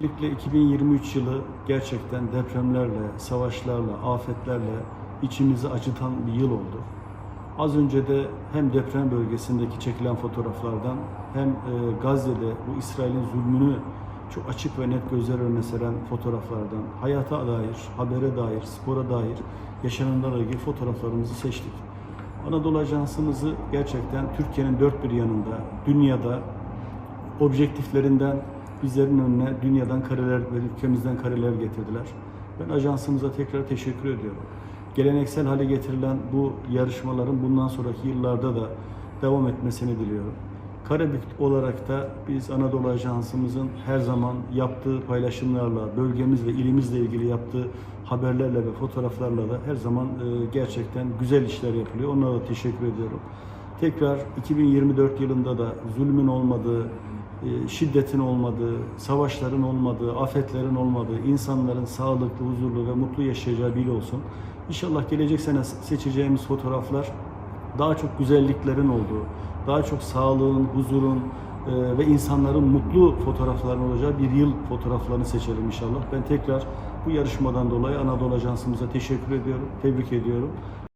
Özellikle 2023 yılı gerçekten depremlerle, savaşlarla, afetlerle içimizi acıtan bir yıl oldu. Az önce de hem deprem bölgesindeki çekilen fotoğraflardan hem e, Gazze'de bu İsrail'in zulmünü çok açık ve net gözler önüne seren fotoğraflardan, hayata dair, habere dair, spora dair yaşananlarla ilgili fotoğraflarımızı seçtik. Anadolu Ajansımızı gerçekten Türkiye'nin dört bir yanında, dünyada objektiflerinden bizlerin önüne dünyadan kareler ve ülkemizden kareler getirdiler. Ben ajansımıza tekrar teşekkür ediyorum. Geleneksel hale getirilen bu yarışmaların bundan sonraki yıllarda da devam etmesini diliyorum. Karabük olarak da biz Anadolu Ajansımızın her zaman yaptığı paylaşımlarla, bölgemizle, ilimizle ilgili yaptığı haberlerle ve fotoğraflarla da her zaman e, gerçekten güzel işler yapılıyor. Onlara da teşekkür ediyorum. Tekrar 2024 yılında da zulmün olmadığı, şiddetin olmadığı, savaşların olmadığı, afetlerin olmadığı, insanların sağlıklı, huzurlu ve mutlu yaşayacağı bir olsun. İnşallah gelecek sene seçeceğimiz fotoğraflar daha çok güzelliklerin olduğu, daha çok sağlığın, huzurun e, ve insanların mutlu fotoğrafların olacağı bir yıl fotoğraflarını seçelim inşallah. Ben tekrar bu yarışmadan dolayı Anadolu Ajansımıza teşekkür ediyorum, tebrik ediyorum.